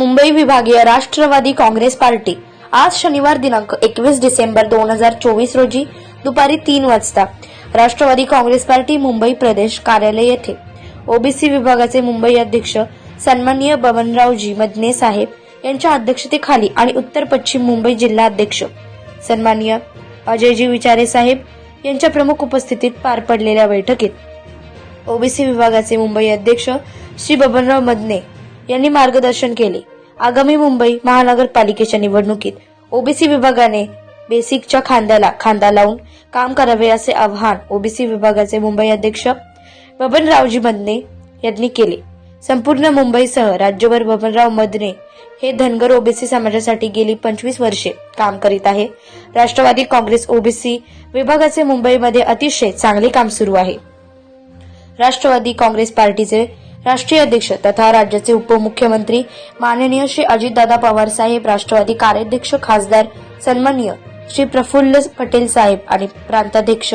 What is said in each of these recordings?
मुंबई विभागीय राष्ट्रवादी काँग्रेस पार्टी. आज शनिवार दिनांक एकवीस डिसेंबर दोन हजार चोवीस रोजी दुपारी तीन वाजता राष्ट्रवादी काँग्रेस पार्टी मुंबई प्रदेश कार्यालय येथे. ओबीसी विभागाचे मुंबई अध्यक्ष सन्माननीय बबनरावजी मदने साहेब यांच्या अध्यक्षतेखाली आणि उत्तर पश्चिम मुंबई जिल्हा अध्यक्ष सन्माननीय अजयजी विचारे साहेब यांच्या प्रमुख उपस्थितीत पार पडलेल्या बैठकीत. ओबीसी विभागाचे मुंबई अध्यक्ष श्री बबनराव मदने यांनी मार्गदर्शन केले. आगामी मुंबई महानगरपालिकेच्या निवडणुकीत ओबीसी विभागाने बेसिकच्या खांद्याला खांदा लावून काम करावे असे आवाहन ओबीसी विभागाचे मुंबई अध्यक्ष बबनरावजी मदने यांनी केले. संपूर्ण मुंबईसह राज्यभर बबनराव मदने हे धनगर ओबीसी समाजासाठी गेली पंचवीस वर्षे काम करीत आहे. राष्ट्रवादी काँग्रेस ओबीसी विभागाचे मुंबईमध्ये अतिशय चांगले काम सुरू आहे. राष्ट्रवादी काँग्रेस पार्टीचे राष्ट्रीय अध्यक्ष तथा राज्याचे उपमुख्यमंत्री माननीय श्री अजितदादा पवार साहेब राष्ट्रवादी कार्याध्यक्ष खासदार सन्माननीय श्री प्रफुल्ल पटेल साहेब आणि प्रांताध्यक्ष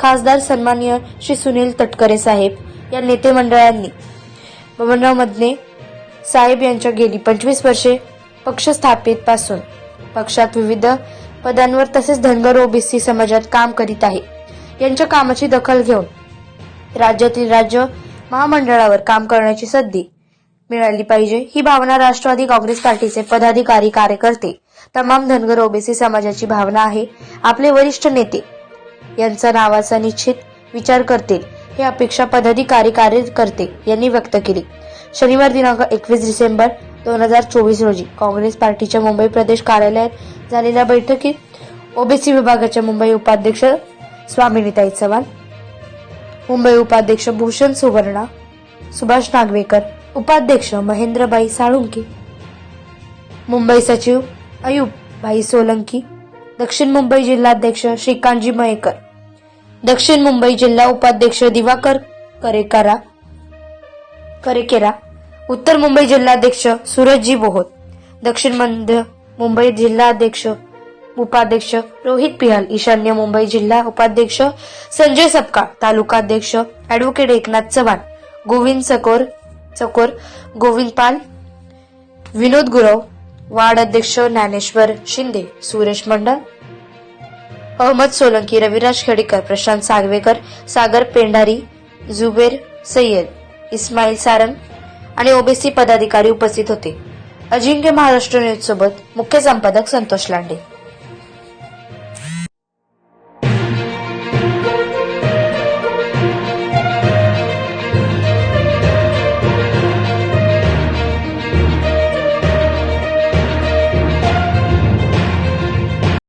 खासदार सन्माननीय श्री सुनील तटकरे साहेब या नेते मंडळांनी बबनराव मदने साहेब यांच्या गेली पंचवीस वर्षे पक्ष स्थापित पासून पक्षात विविध पदांवर तसेच धनगर ओबीसी समाजात काम करीत आहे. यांच्या कामाची दखल घेऊन राज्यातील राज्य महामंडळावर काम करण्याची संधी मिळाली पाहिजे. ही भावना राष्ट्रवादी काँग्रेस पार्टीचे पदाधिकारी कार्यकर्ते तमाम धनगर ओबीसी समाजाची भावना आहे. आपले वरिष्ठ नेते यांचा नावाचा निश्चित विचार करतील हे अपेक्षा पदाधिकारी कार्यकर्ते यांनी व्यक्त केली. शनिवार दिनांक एकवीस डिसेंबर दोन हजार चोवीस रोजी काँग्रेस पार्टीच्या मुंबई प्रदेश कार्यालयात झालेल्या बैठकीत ओबीसी विभागाच्या मुंबई उपाध्यक्ष स्वामिनीताई चव्हाण मुंबई उपाध्यक्ष भूषण सुवर्णा सुभाष नागवेकर उपाध्यक्ष महेंद्रबाई साळुंके. मुंबई सचिव अयूब भाई सोलंकी दक्षिण मुंबई जिल्हाध्यक्ष श्रीकांतजी मयेकर दक्षिण मुंबई जिल्हा उपाध्यक्ष दिवाकर करेकरा करेकेरा उत्तर मुंबई जिल्हाध्यक्ष सूरजजी बोहोत दक्षिण मध्य मुंबई जिल्हाध्यक्ष उपाध्यक्ष रोहित पिहाल ईशान्य मुंबई जिल्हा उपाध्यक्ष संजय सपकाळ तालुकाध्यक्ष अॅडव्होकेट एकनाथ चव्हाण गोविंद चकोर चकोर गोविंद पाल विनोद गुरव वार्ड अध्यक्ष ज्ञानेश्वर शिंदे सुरेश मंडळ अहमद सोलंकी रविराज खेडेकर प्रशांत सागवेकर सागर पेंढारी जुबेर सय्यद इस्माईल सारंग आणि ओबीसी पदाधिकारी उपस्थित होते. अजिंक्य महाराष्ट्र न्यूज सोबत मुख्य संपादक संतोष लांडे.